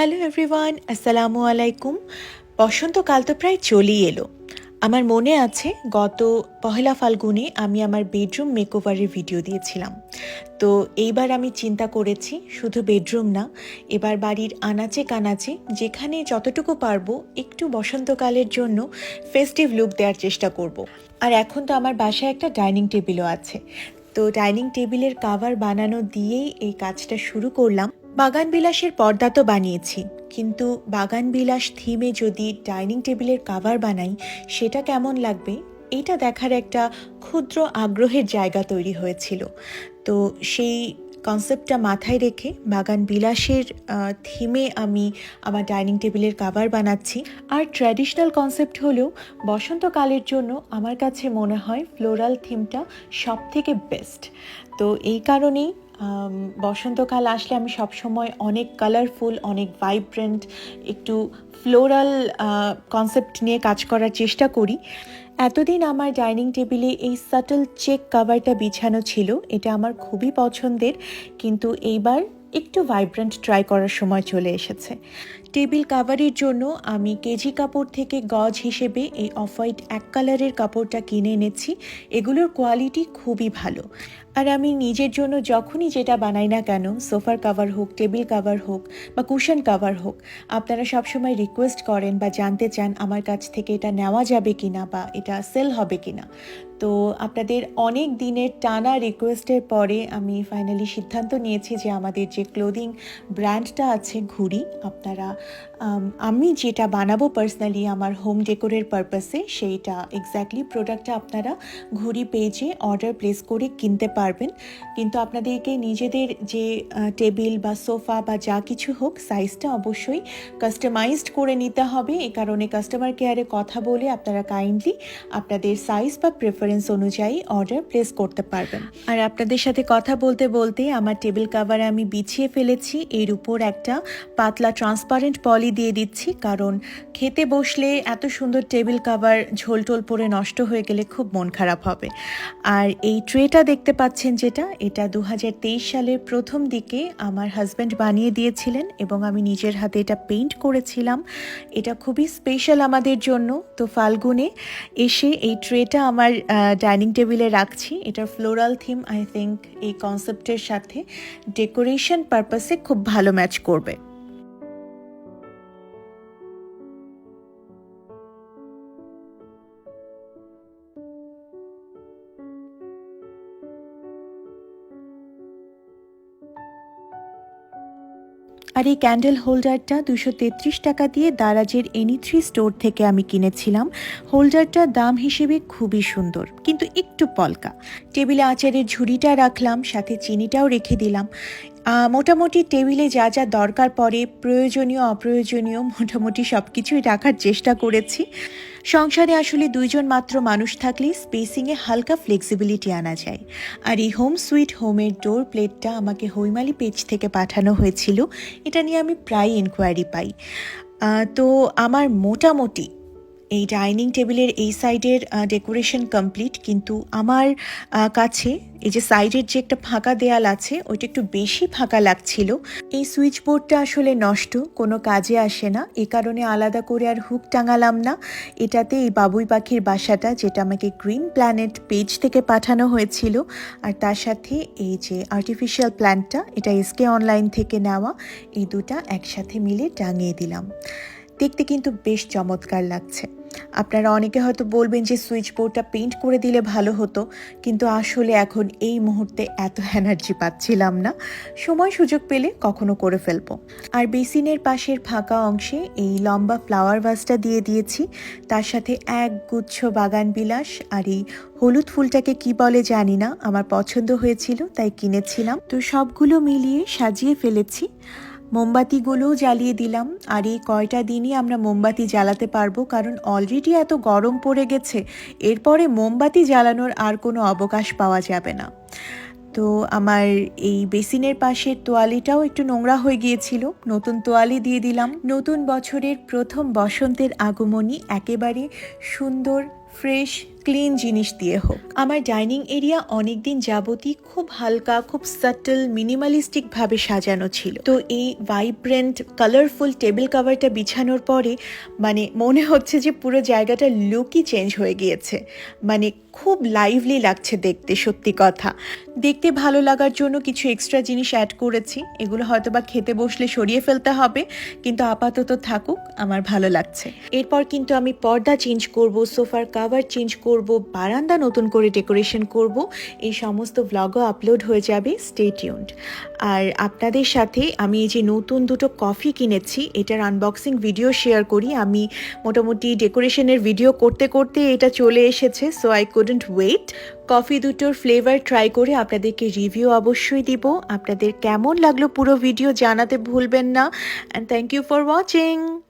Hello everyone আসসালামু আলাইকুম বসন্তকাল তো প্রায় চলেই এলো। আমার মনে আছে, গত পহেলা ফাল্গুনে আমি আমার বেডরুম মেকওভারের ভিডিও দিয়েছিলাম। তো এইবার আমি চিন্তা করেছি, শুধু বেডরুম না, এবার বাড়ির আনাচে কানাচে, যেখানে যতটুকু পারব, একটু বসন্তকালের জন্য ফেস্টিভ লুক দেওয়ার চেষ্টা করব। আর এখন তো আমার বাসায় একটা ডাইনিং টেবিলও আছে। তো ডাইনিং টেবিলের কাভার বানানো দিয়েই এই কাজটা শুরু করলাম। বাগান বিলাসের পর্দা তো বানিয়েছি, কিন্তু বাগান বিলাস থিমে যদি ডাইনিং টেবিলের কাভার বানাই, সেটা কেমন লাগবে? এটা দেখার একটা ক্ষুদ্র আগ্রহের জায়গা তৈরি হয়েছিল। তো সেই কনসেপ্টটা মাথায় রেখে বাগান বিলাসের থিমে আমি আমার ডাইনিং টেবিলের কাভার বানাচ্ছি। আর ট্র্যাডিশনাল কনসেপ্ট হলেও বসন্তকালের জন্য আমার কাছে মনে হয় ফ্লোরাল থিমটা সব থেকে বেস্ট। তো এই কারণেই বসন্তকাল আসলে আমি সবসময় অনেক কালারফুল অনেক ভাইব্রেন্ট একটু ফ্লোরাল কনসেপ্ট নিয়ে কাজ করার চেষ্টা করি। এতদিন আমার ডাইনিং টেবিলে এই সাটল চেক কাভারটা বিছানো ছিল, এটা আমার খুবই পছন্দের, কিন্তু এইবার একটু ভাইব্রেন্ট ট্রাই করার সময় চলে এসেছে। টেবিল কাভারের জন্য আমি কেজি কাপড় থেকে গজ হিসেবে এই অফ হোয়াইট এক কালারের কাপড়টা কিনে এনেছি, এগুলোর কোয়ালিটি খুবই ভালো। আর আমি নিজের জন্য যখনই যেটা বানাই না কেন, সোফার কাভার হোক টেবিল কাভার হোক বা কুশন কাভার হোক, আপনারা সবসময় রিকোয়েস্ট করেন বা জানতে চান আমার কাছ থেকে এটা নেওয়া যাবে কি না বা এটা সেল হবে কিনা। তো আপনাদের অনেক দিনের টানা রিকোয়েস্টের পরে আমি ফাইনালি সিদ্ধান্ত নিয়েছি যে আমাদের যে ক্লোদিং ব্র্যান্ডটা আছে ঘুড়ি, আপনারা আম, আমি যেটা বানাবো পার্সোনালি আমার হোম ডেকোরের পারপাসে সেইটা এক্স্যাক্টলি প্রোডাক্টটা আপনারা ঘুড়ি পেজে অর্ডার প্লেস করে কিনতে পারবেন। কিন্তু আপনাদেরকে নিজেদের যে টেবিল বা সোফা বা যা কিছু হোক সাইজটা অবশ্যই কাস্টমাইজড করে নিতে হবে। এ কারণে কাস্টমার কেয়ারে কথা বলে আপনারা কাইন্ডলি আপনাদের সাইজ বা প্রেফারেন্স অনুযায়ী অর্ডার প্লেস করতে পারবেন। আর আপনাদের সাথে কথা বলতে বলতে আমার টেবিল কাভার আমি বিছিয়ে ফেলেছি। এর উপর একটা পাতলা ট্রান্সপারেন্ট পলি দিয়ে দিচ্ছি, কারণ খেতে বসলে এত সুন্দর টেবিল কাভার ঝোলটোল পরে নষ্ট হয়ে গেলে খুব মন খারাপ হবে। আর এই ট্রেটা দেখতে পাচ্ছেন যেটা, এটা দু হাজার তেইশ সালের প্রথম দিকে আমার হাজব্যান্ড বানিয়ে দিয়েছিলেন এবং আমি নিজের হাতে এটা পেইন্ট করেছিলাম। এটা খুবই স্পেশাল আমাদের জন্য। তো ফাল্গুনে এসে এই ট্রেটা আমার ডাইনিং টেবিলে রাখছি। এটার ফ্লোরাল থিম, আই থিঙ্ক, এই কনসেপ্টের সাথে ডেকোরেশন পারপাসে খুব ভালো ম্যাচ করবে। আর এই ক্যান্ডেল হোল্ডারটা দুশো টাকা দিয়ে দারাজের এনি থ্রি স্টোর থেকে আমি কিনেছিলাম। হোল্ডারটা দাম হিসেবে খুবই সুন্দর, কিন্তু একটু পলকা। টেবিলে আচারের ঝুড়িটা রাখলাম, সাথে চিনিটাও রেখে দিলাম। মোটামুটি টেবিলে যা যা দরকার পড়ে, প্রয়োজনীয়, অপ্রয়োজনীয়, মোটামুটি সব কিছুই রাখার চেষ্টা করেছি। সংসারে আসলে দুইজন মাত্র মানুষ থাকলে স্পেসিংয়ে হালকা ফ্লেক্সিবিলিটি আনা যায়। আর এই হোম সুইট হোমের ডোর প্লেটটা আমাকে হৈমালি পেজ থেকে পাঠানো হয়েছিল। এটা নিয়ে আমি প্রায় এনকোয়ারি পাই। তো আমার মোটামুটি এই ডাইনিং টেবিলের এই সাইডের ডেকোরেশন কমপ্লিট, কিন্তু আমার কাছে এই যে সাইডের যে একটা ফাঁকা দেয়াল আছে, ওইটা একটু বেশি ফাঁকা লাগছিল। এই সুইচ বোর্ডটা আসলে নষ্ট, কোনো কাজে আসে না। এ কারণে আলাদা করে আর হুক টাঙালাম না। এটাতে এই বাবুই পাখির বাসাটা, যেটা আমাকে গ্রিন প্ল্যানেট পেজ থেকে পাঠানো হয়েছিল, আর তার সাথে এই যে আর্টিফিশিয়াল প্ল্যান্টটা, এটা এসকে অনলাইন থেকে নেওয়া, এই দুটা একসাথে মিলে টাঙিয়ে দিলাম। দেখতে কিন্তু বেশ চমৎকার লাগছে। আপনারা অনেকে হয়তো বলবেন যে সুইচ বোর্ডটা পেইন্ট করে দিলে ভালো হতো, কিন্তু আসলে এখন এই মুহূর্তে এত এনার্জি পাচ্ছিলাম না। সময় সুযোগ পেলে কখনো করে ফেলব। আর বেসিনের পাশের ফাঁকা অংশে এই লম্বা ফ্লাওয়ার ভাসটা দিয়ে দিয়েছি। তার সাথে এক গুচ্ছ বাগান বিলাস আর এই হলুদ ফুলটাকে কি বলে জানি না, আমার পছন্দ হয়েছিল, তাই কিনেছিলাম। তো সবগুলো মিলিয়ে সাজিয়ে ফেলেছি। মোমবাতিগুলোও জ্বালিয়ে দিলাম। আর এই কয়টা দিনই আমরা মোমবাতি জ্বালাতে পারব, কারণ অলরেডি এত গরম পড়ে গেছে, এরপরে মোমবাতি জ্বালানোর আর কোনো অবকাশ পাওয়া যাবে না। তো আমার এই বেসিনের পাশের তোয়ালিটাও একটু নোংরা হয়ে গিয়েছিল, নতুন তোয়ালি দিয়ে দিলাম। নতুন বছরের প্রথম বসন্তের আগমনী একেবারে সুন্দর ফ্রেশ ক্লিন জিনিস দিয়ে হোক। আমার ডাইনিং এরিয়া অনেক দিন যাবতই খুব হালকা, খুব সাটল মিনিমালিস্টিক ভাবে সাজানো ছিল। তো এই ভাইব্রেন্ট কালারফুল টেবিল কাভারটা বিছানোর পরে মানে মনে হচ্ছে যে পুরো জায়গাটা লুকই চেঞ্জ হয়ে গিয়েছে। মানে খুব লাইভলি লাগছে দেখতে, সত্যি কথা। দেখতে ভালো লাগার জন্য কিছু এক্সট্রা জিনিস অ্যাড করেছি। এগুলো হয়তো বা খেতে বসলে সরিয়ে ফেলতে হবে, কিন্তু আপাতত থাকুক, আমার ভালো লাগছে। এরপর কিন্তু আমি পর্দা চেঞ্জ করব সোফার কাভার চেঞ্জ বারান্দা নতুন করে ডেকোরেশন করব, এই সমস্ত ভ্লগও আপলোড হয়ে যাবে স্টে টিউনড আর আপনাদের সাথে আমি এই যে নতুন দুটো কফি কিনেছি, এটার আনবক্সিং ভিডিও শেয়ার করি। আমি মোটামুটি ডেকোরেশনের ভিডিও করতে করতে এটা চলে এসেছে so I couldn't wait coffee দুটোর ফ্লেভার ট্রাই করে আপনাদেরকে রিভিউ অবশ্যই দিব। আপনাদের কেমন লাগল পুরো ভিডিও জানাতে ভুলবেন না। And thank you for watching